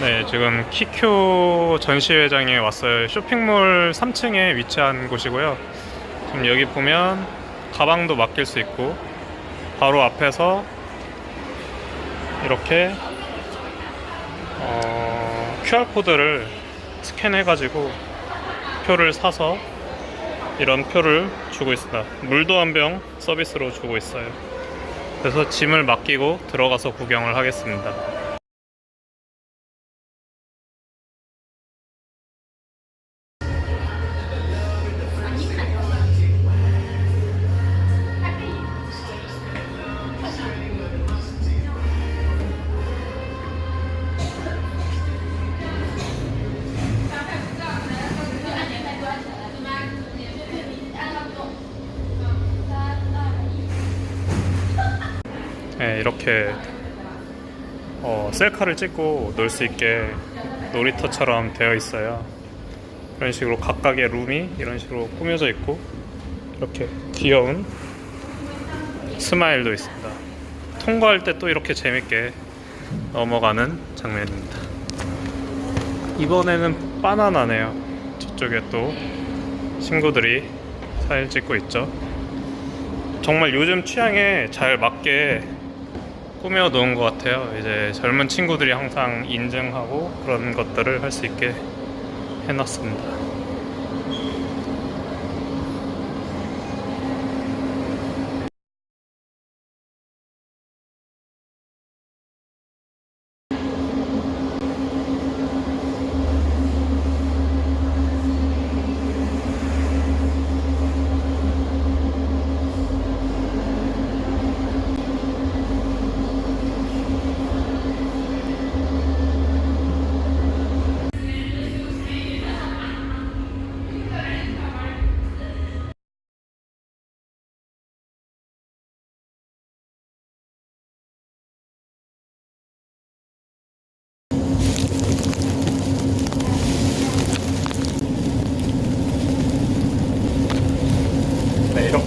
네, 지금 키큐 전시회장에 왔어요. 쇼핑몰 3층에 위치한 곳이고요. 지금 여기 보면 가방도 맡길 수 있고 바로 앞에서 이렇게 어, QR 코드를 스캔해 가지고 표를 사서 이런 표를 주고 있습니다. 물도 한 병 서비스로 주고 있어요. 그래서 짐을 맡기고 들어가서 구경을 하겠습니다. 네, 이렇게 어, 셀카를 찍고 놀 수 있게 놀이터처럼 되어 있어요. 이런 식으로 각각의 룸이 이런 식으로 꾸며져 있고 이렇게 귀여운 스마일도 있습니다. 통과할 때 또 이렇게 재밌게 넘어가는 장면입니다. 이번에는 바나나네요. 저쪽에 또 친구들이 사진 찍고 있죠. 정말 요즘 취향에 잘 맞게 꾸며 놓은 것 같아요. 이제 젊은 친구들이 항상 인증하고 그런 것들을 할 수 있게 해놨습니다.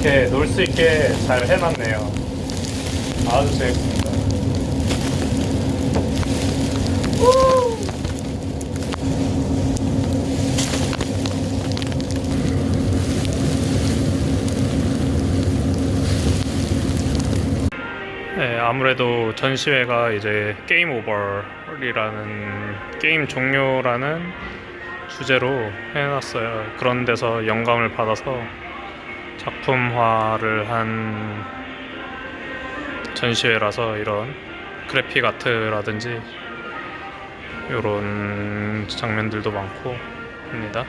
이렇게 놀 수 있게 잘 해놨네요. 아주 재밌습니다. 네, 아무래도 전시회가 이제 게임 오버이라는 게임 종료라는 주제로 해놨어요. 그런 데서 영감을 받아서 작품화를 한 전시회라서 이런 그래픽 아트라든지 이런 장면들도 많고 합니다.